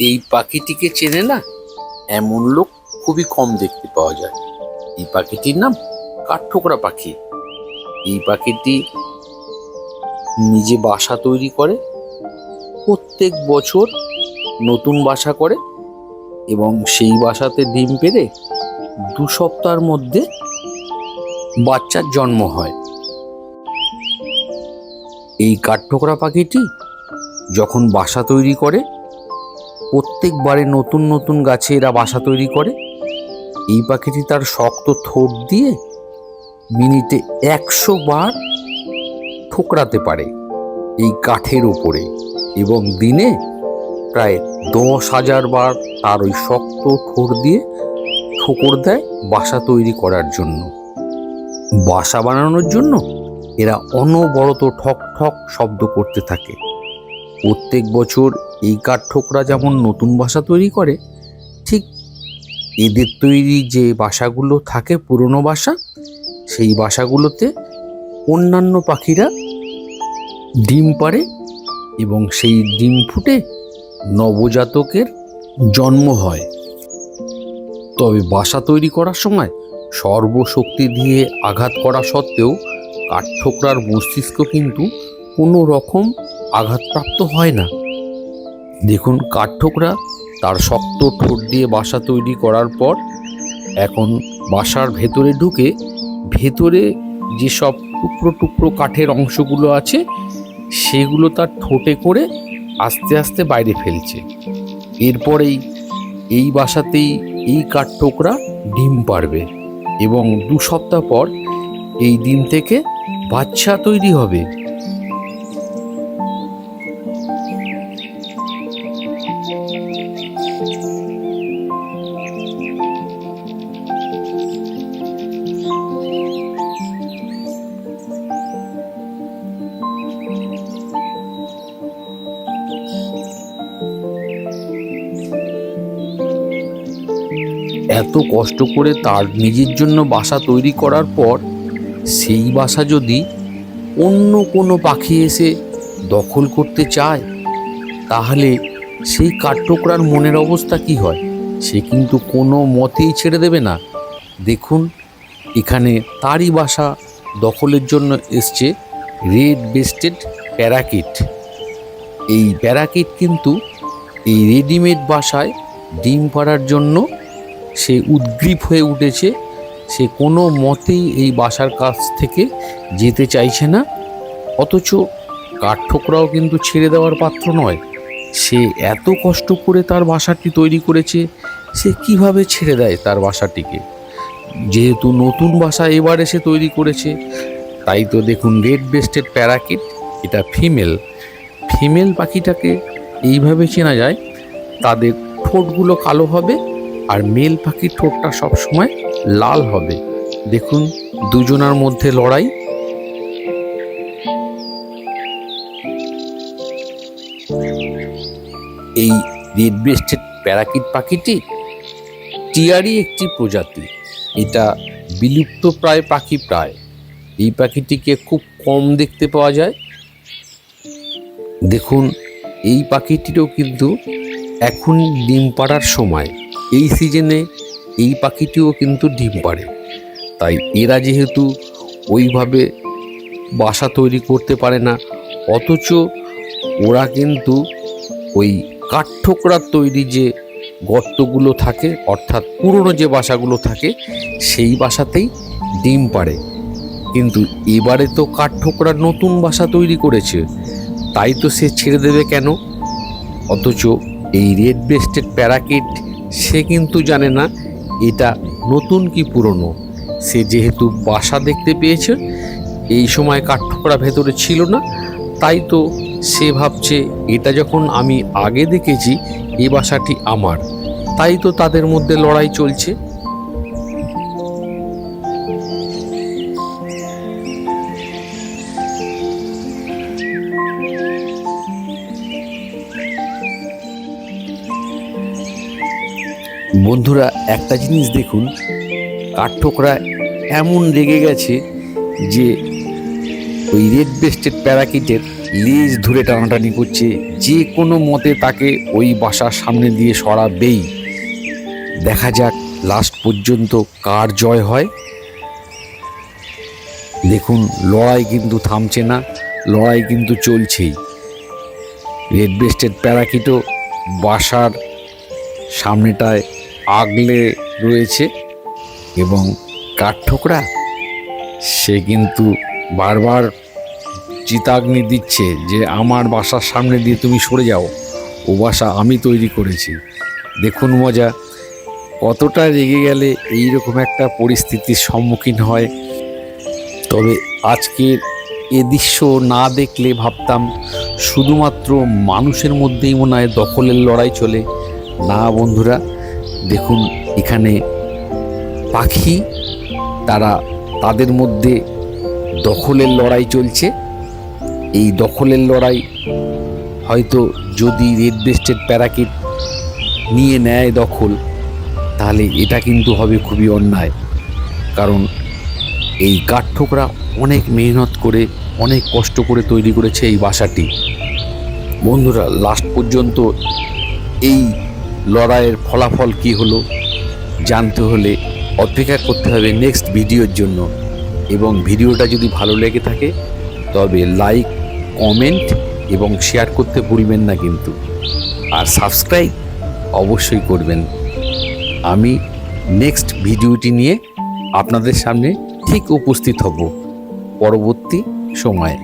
এই পাখিটিকে চেনে না? এমন লোক খুবই কম দেখতে পাওয়া যায়। এই পাখিটির নাম কাঠঠোকরা পাখি। এই পাখিটি নিজে বাসা তৈরি করে, প্রত্যেক বছর নতুন বাসা করে এবং সেই বাসাতে ডিম পেড়ে দু সপ্তাহের মধ্যে বাচ্চার জন্ম হয়। এই কাঠঠোকরা পাখিটি যখন বাসা তৈরি করে প্রত্যেকবারে নতুন নতুন গাছে এরা বাসা তৈরি করে। এই পাখিটি তার শক্ত ঠোঁট দিয়ে মিনিটে একশো বার ঠোকরাতে পারে এই কাঠের উপরে এবং দিনে প্রায় দশ হাজার বার তার ওই শক্ত ঠোঁট দিয়ে ঠোকর দেয় বাসা তৈরি করার জন্য। বাসা বানানোর জন্য এরা অনবরত ঠক ঠক শব্দ করতে থাকে। প্রত্যেক বছর এই কাঠঠোকরা যেমন নতুন বাসা তৈরি করে, ঠিক এদের তৈরি যে বাসাগুলো থাকে পুরনো বাসা, সেই বাসাগুলোতে অন্যান্য পাখিরা ডিম পাড়ে এবং সেই ডিম ফুটে নবজাতকের জন্ম হয়। তবে বাসা তৈরি করার সময় সর্বশক্তি দিয়ে আঘাত করা সত্ত্বেও কাঠঠোকরার মস্তিষ্ক কিন্তু কোনো রকম আঘাতপ্রাপ্ত হয় না। দেখুন কাঠঠোকরা তার শক্ত ঠোঁট দিয়ে বাসা তৈরি করার পর এখন বাসার ভেতরে ঢুকে ভেতরে যেসব টুকরো টুকরো কাঠের অংশগুলো আছে, সেগুলো তার ঠোঁটে করে আস্তে আস্তে বাইরে ফেলছে। এরপরেই এই বাসাতেই এই কাঠঠোকরা ডিম পারবে এবং দু সপ্তাহ পর এই ডিম থেকে বাচ্চা তৈরি হবে। এত কষ্ট করে তার নিজের জন্য বাসা তৈরি করার পর সেই বাসা যদি অন্য কোনো পাখি এসে দখল করতে চায়, তাহলে সেই কাঠঠোকরার মনের অবস্থা কি হয়? সে কিন্তু কোনো মতেই ছেড়ে দেবে না। দেখুন, এখানে তারই বাসা দখলের জন্য এসছে রেড বেস্টেড প্যারাকিট। এই প্যারাকিট কিন্তু এই রেডিমেড বাসায় ডিম পাড়ার জন্য সে উদ্গ্রীব হয়ে উঠেছে। সে কোনো মতেই এই বাসার কাছ থেকে যেতে চাইছে না। অথচ কাঠঠোকরাও কিন্তু ছেড়ে দেওয়ার পাত্র নয়। সে এত কষ্ট করে তার বাসাটি তৈরি করেছে, সে কীভাবে ছেড়ে দেয় তার বাসাটিকে? যেহেতু নতুন বাসা এবার এসে তৈরি করেছে, তাই তো দেখুন রেড বেস্টেড প্যারাকিট, এটা ফিমেল। ফিমেল পাখিটাকে এইভাবে চেনা যায়, তাদের ঠোঁটগুলো কালো হবে আর মেল পাখির ঠোঁটটা সবসময় লাল হবে। দেখুন, দুজনার মধ্যে লড়াই। এই রেড ব্রেস্টেড প্যারাকিট পাখিটি টিয়ারি একটি প্রজাতি। এটা বিলুপ্ত প্রায় পাখি প্রায়। এই পাখিটিকে খুব কম দেখতে পাওয়া যায়। দেখুন, এই পাখিটিরও কিন্তু এখন ডিম পাড়ার সময়। এই সিজনে এই পাখিটিও কিন্তু ডিম পাড়ে। তাই এরা যেহেতু ওইভাবে বাসা তৈরি করতে পারে না, অথচ ওরা কিন্তু ওই কাঠঠোকরার তৈরি যে গর্তগুলো থাকে, অর্থাৎ পুরনো যে বাসাগুলো থাকে, সেই বাসাতেই ডিম পাড়ে। কিন্তু এবারে তো কাঠঠোকরা নতুন বাসা তৈরি করেছে, তাই তো সে ছেড়ে দেবে কেন? অথচ এই রেড বেস্টেড প্যারাকিট সে কিন্তু জানে না এটা নতুন কি পুরনো। সে যেহেতু বাসা দেখতে পেয়েছে, এই সময় কাঠঠোকরা ভেতরে ছিল না, তাই তো সে ভাবছে, এটা যখন আমি আগে দেখেছি, এ বাসাটি আমার। তাই তো তাদের মধ্যে লড়াই চলছে। বন্ধুরা, একটা জিনিস দেখুন কাঠঠোকরা এমন রেগে গেছে যে ওই রেড বেস্টেড প্যারাকিটের লেজ ধরে টানাটানি করছে, যে কোনো মতে তাকে ওই বাসার সামনে দিয়ে সরাবেই। দেখা যাক লাস্ট পর্যন্ত কার জয় হয়। দেখুন, লড়াই কিন্তু থামছে না, লড়াই কিন্তু চলছেই। রেড ব্রেস্টেড প্যারাকিটও বাসার সামনেটায় আগলে রয়েছে এবং কাঠঠোকরা সে কিন্তু বারবার চিতাগ্নি দিচ্ছে যে আমার বাসার সামনে দিয়ে তুমি সরে যাও, ও বাসা আমি তৈরি করেছি। দেখুন মজা, কতটা রেগে গেলে এই রকম একটা পরিস্থিতির সম্মুখীন হয়। তবে আজকের এ দৃশ্য না দেখলে ভাবতাম শুধুমাত্র মানুষের মধ্যেই মনে হয় দখলের লড়াই চলে। না বন্ধুরা দেখুন, এখানে পাখি তারা তাদের মধ্যে দখলের লড়াই চলছে। এই দখলের লড়াই হয়তো যদি রেড বেস্টেড প্যারাকিট নিয়ে নেয় দখল, তাহলে এটা কিন্তু হবে খুবই অন্যায়। কারণ এই কাঠঠোকরা অনেক মেহনত করে, অনেক কষ্ট করে তৈরি করেছে এই বাসাটি। বন্ধুরা লাস্ট পর্যন্ত এই লড়াইয়ের ফলাফল কি হলো, জানতে হলে অপেক্ষা করতে হবে নেক্সট ভিডিওর জন্য। এবং ভিডিওটা যদি ভালো লেগে থাকে, তবে লাইক কমেন্ট এবং শেয়ার করতে ভুলবেন না কিন্তু। আর সাবস্ক্রাইব অবশ্যই করবেন। আমি নেক্সট ভিডিওটি নিয়ে আপনাদের সামনে ঠিক উপস্থিত হব। পরবর্তী সময়ে।